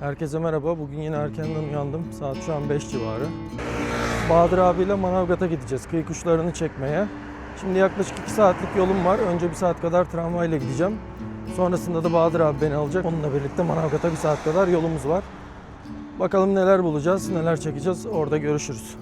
Herkese merhaba. Bugün yine erkenden uyandım. Saat şu an 5 civarı. Bahadır abiyle Manavgat'a gideceğiz. Kıyı kuşlarını çekmeye. Şimdi yaklaşık 2 saatlik yolum var. Önce bir saat kadar tramvayla gideceğim. Sonrasında da Bahadır abi beni alacak. Onunla birlikte Manavgat'a bir saat kadar yolumuz var. Bakalım neler bulacağız, neler çekeceğiz. Orada görüşürüz.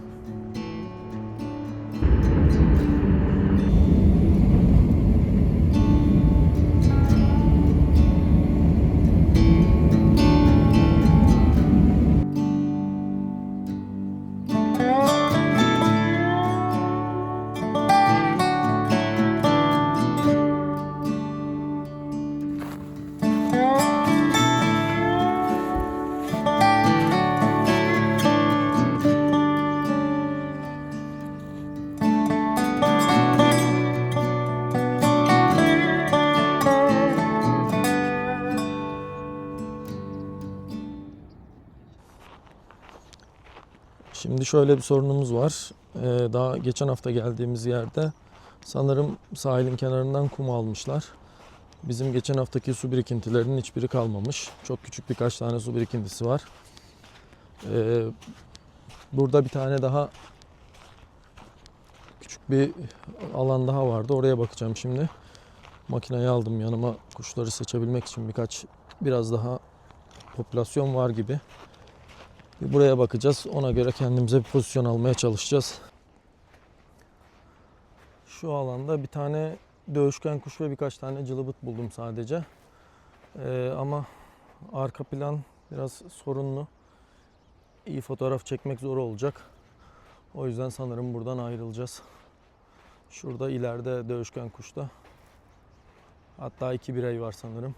Şimdi şöyle bir sorunumuz var. Ee, daha geçen hafta geldiğimiz yerde sanırım sahilin kenarından kum almışlar. Bizim geçen haftaki su birikintilerinin hiçbiri kalmamış. Çok küçük birkaç tane su birikintisi var. Ee, burada bir tane daha küçük bir alan daha vardı. Oraya bakacağım şimdi. Makineyi aldım yanıma kuşları seçebilmek için birkaç biraz daha popülasyon var gibi. Buraya bakacağız. Ona göre kendimize bir pozisyon almaya çalışacağız. Şu alanda bir tane dövüşken kuş ve birkaç tane cılıbıt buldum sadece. Ee, ama arka plan biraz sorunlu. İyi fotoğraf çekmek zor olacak. O yüzden sanırım buradan ayrılacağız. Şurada ileride dövüşken kuşta. Hatta iki birey var sanırım.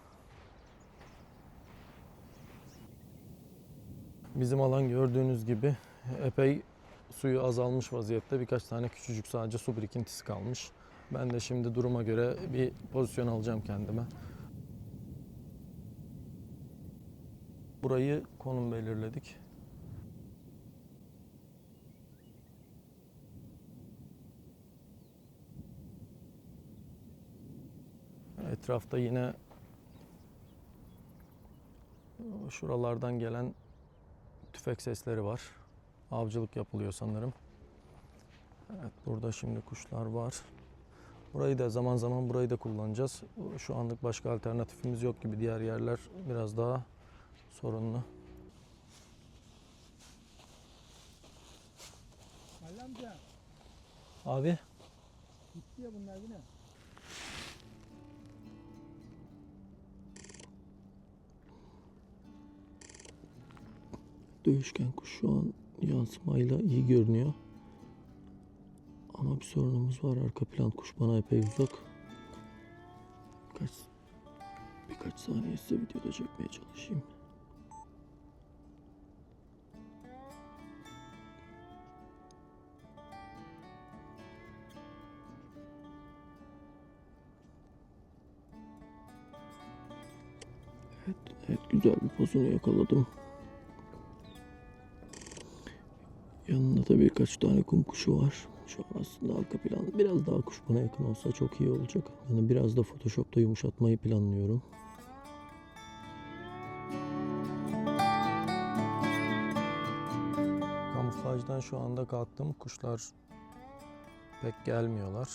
Bizim alan gördüğünüz gibi epey suyu azalmış vaziyette. Birkaç tane küçücük sadece su birikintisi kalmış. Ben de şimdi duruma göre bir pozisyon alacağım kendime. Burayı konum belirledik. Etrafta yine şuralardan gelen tüfek sesleri var. Avcılık yapılıyor sanırım. Evet burada şimdi kuşlar var. Burayı da zaman zaman burayı da kullanacağız. Şu anlık başka alternatifimiz yok gibi. Diğer yerler biraz daha sorunlu. Abi gitti ya bunlar yine. Dövüşken kuş şu an yansımayla iyi görünüyor. Ama bir sorunumuz var. Arka plan kuş bana epey uzak. Birkaç, birkaç saniye size videoda çekmeye çalışayım. Evet, evet güzel bir pozunu yakaladım. Yanında da birkaç tane kum kuşu var. Şu an aslında arka plan biraz daha kuş bana yakın olsa çok iyi olacak. Yani biraz da Photoshop'ta yumuşatmayı planlıyorum. Kamuflajdan şu anda kalktım. Kuşlar pek gelmiyorlar.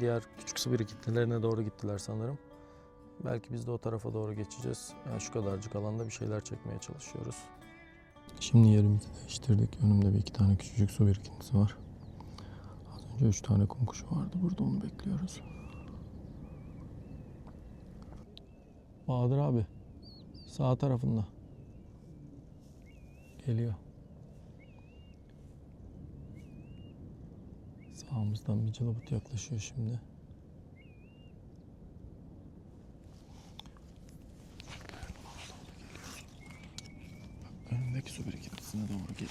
Diğer küçük su birikintilerine doğru gittiler sanırım. Belki biz de o tarafa doğru geçeceğiz. Yani şu kadarcık alanda bir şeyler çekmeye çalışıyoruz. Şimdi yerimizi değiştirdik. Önümde bir iki tane küçücük su birikintisi var. Az önce üç tane kum kuşu vardı. Burada onu bekliyoruz. Bahadır abi. Sağ tarafında. Geliyor. Sağımızdan bir cılabut yaklaşıyor şimdi. Su birikintisine doğru gel.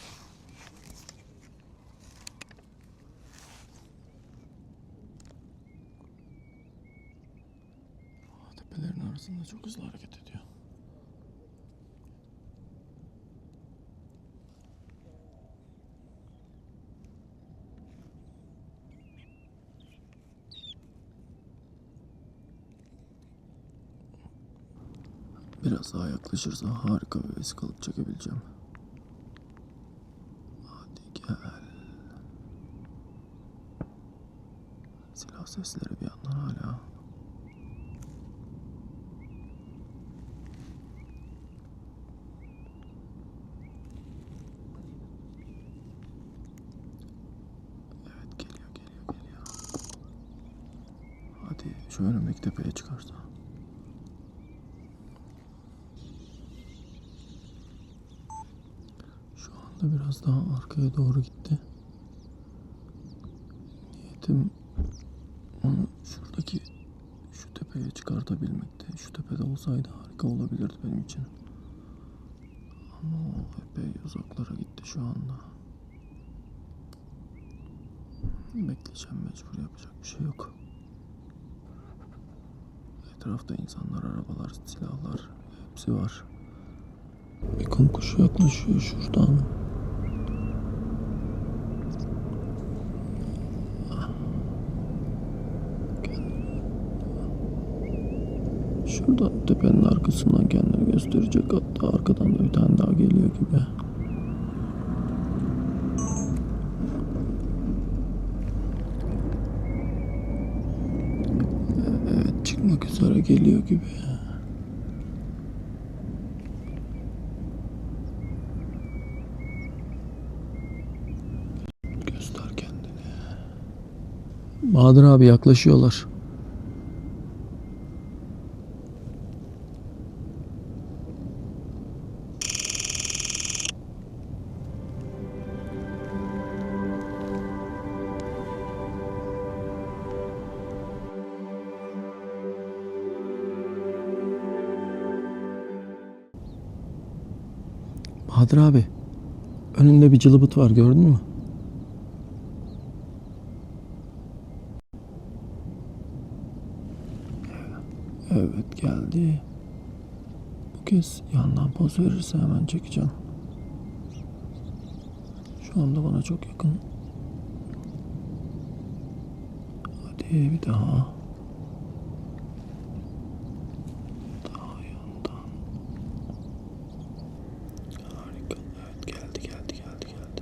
Tepelerin arasında çok hızlı hareket ediyor. Biraz daha yaklaşırsa harika bir vesikalık çekebileceğim. Sesleri bir yandan hala. Evet geliyor geliyor geliyor. Hadi şu önümdeki tepeye çıkarsa. Şu anda biraz daha arkaya doğru gitti. Niyetim onu şuradaki şu tepeye çıkartabilmekti. Şu tepede olsaydı harika olabilirdi benim için. Ama o epey uzaklara gitti şu anda. Bekleyeceğim mecbur yapacak bir şey yok. Etrafta insanlar, arabalar, silahlar hepsi var. Bir kum kuşu yaklaşıyor şuradan. Şurada tepenin arkasından kendini gösterecek. Hatta arkadan da bir tane daha geliyor gibi. Evet çıkmak üzere geliyor gibi. Göster kendini. Bahadır abi yaklaşıyorlar. Bahadır abi. Önünde bir cılıbıt var gördün mü? Evet geldi. Bu kez yandan poz verirse hemen çekeceğim. Şu anda bana çok yakın. Hadi bir daha yandan. Harika. Evet geldi geldi geldi geldi.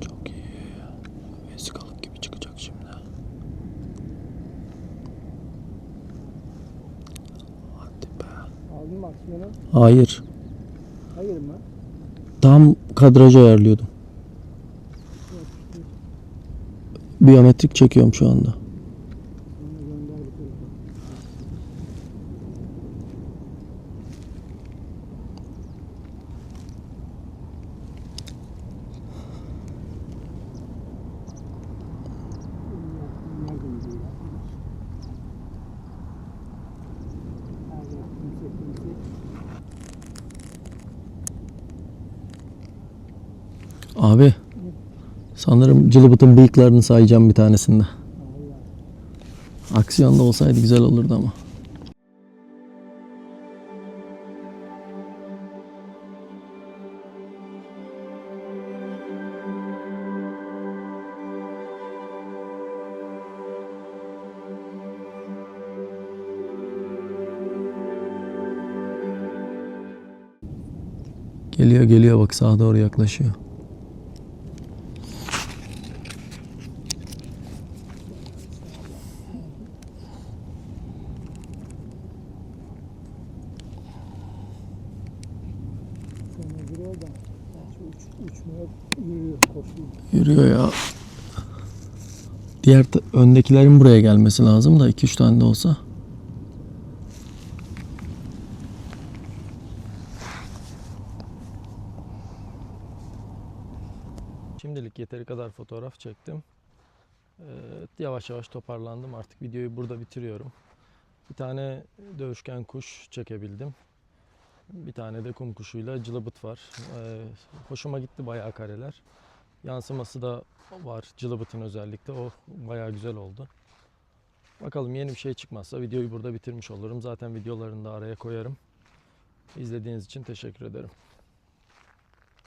Çok iyi. Vesikalık gibi çıkacak şimdi. Hadi be. Aksiyonu? Hayır. Hayır mı? Tam kadrajı ayarlıyordum. Biyometrik çekiyorum şu anda. Abi sanırım cılıbıtın bıyıklarını sayacağım bir tanesinde. Aksiyonda olsaydı güzel olurdu ama. Geliyor geliyor bak sağa doğru yaklaşıyor. Sonra bir orada. Şu uç, uçmaya yürüyor, ya. Diğer öndekilerin buraya gelmesi lazım da 2-3 tane de olsa. Şimdilik yeteri kadar fotoğraf çektim. Ee, yavaş yavaş toparlandım. Artık videoyu burada bitiriyorum. Bir tane dövüşken kuş çekebildim. Bir tane de kum kuşuyla cılıbıt var. Ee, hoşuma gitti bayağı kareler. Yansıması da var cılıbıtın özellikle. O bayağı güzel oldu. Bakalım yeni bir şey çıkmazsa videoyu burada bitirmiş olurum. Zaten videolarını da araya koyarım. İzlediğiniz için teşekkür ederim.